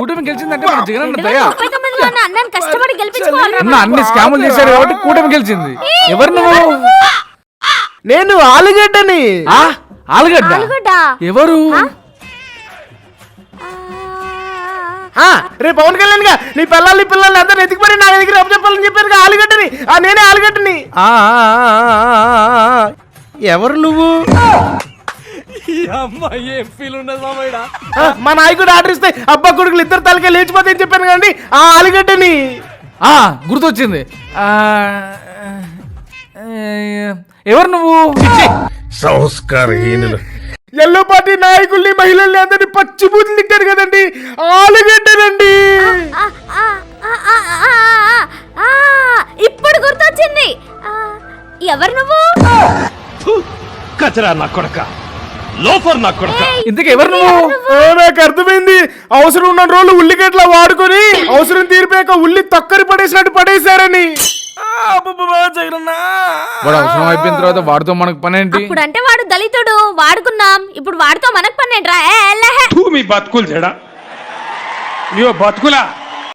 కూటమి గెలిచిందంటే మన జగన్ అన్న దయ. అన్నని కష్టపడి అన్న అన్ని స్కాములు చేశారు కాబట్టి కూటమి గెలిచింది. ఎవరు నువ్వు? నేను ఆలుగడ్డని. ఆ? ఆలుగడ్డ? ఆలుగడ్డ. ఎవరు? ఆ, రే పవన్ కళ్యాణ్గా నీ పిల్లల్ని పిల్లల్ని అందరు ఎతికిపడి నా దగ్గర చెప్పాలని చెప్పారు ఆలుగడ్డని. ఆ నేనే ఆలుగడ్డని. ఎవరు నువ్వు? అమ్మాయి ఏం ఫీల్ ఉన్నది మామయ్య ఆ, మా నాయకుడు ఆర్డర్ ఇస్తే అబ్బా కొడుకులు ఇద్దరు తలకే లేచిపోతే చెప్పాను కదండి. ఆ ఆలుగడ్డని. ఆ గుర్తొచ్చింది. ఆ, ఎవరు నువ్వు? సంస్కారహీనులు. ఎల్లో పార్టీ నాయకుల్ని మహిళల్ని అందరినీ పచ్చి బూతులు తింటారు కదండి. ఆలుగడ్డనండి. ఆ, ఆ, ఆ, ఆ, ఆ, ఆ, ఆ, ఇప్పుడు గుర్తొచ్చింది. ఆ, ఎవరు నువ్వు? కచరా నా కొడక. లోఫర్ నా కొడక. ఇంతకీ ఎవరు నువ్వు? నాకు అర్థమైంది. అవసరం ఉన్న రోజులు ఉల్లిగడ్డలా వాడుకొని అవసరం తీరిపోయాక ఉల్లి తక్కరి పడేసినట్టు పడేశారని. వాడు అవసరం అయిపోయిన తర్వాత వాడితో మనకు పని ఏంటి? అప్పుడు అంటే వాడు దళితుడు వాడుకున్నాం. ఇప్పుడు వాడితో మనకు పన్నెండ్రా ఏ, ఎల్లహే. తూ మీ బతుకులు చెడా బతుకులా?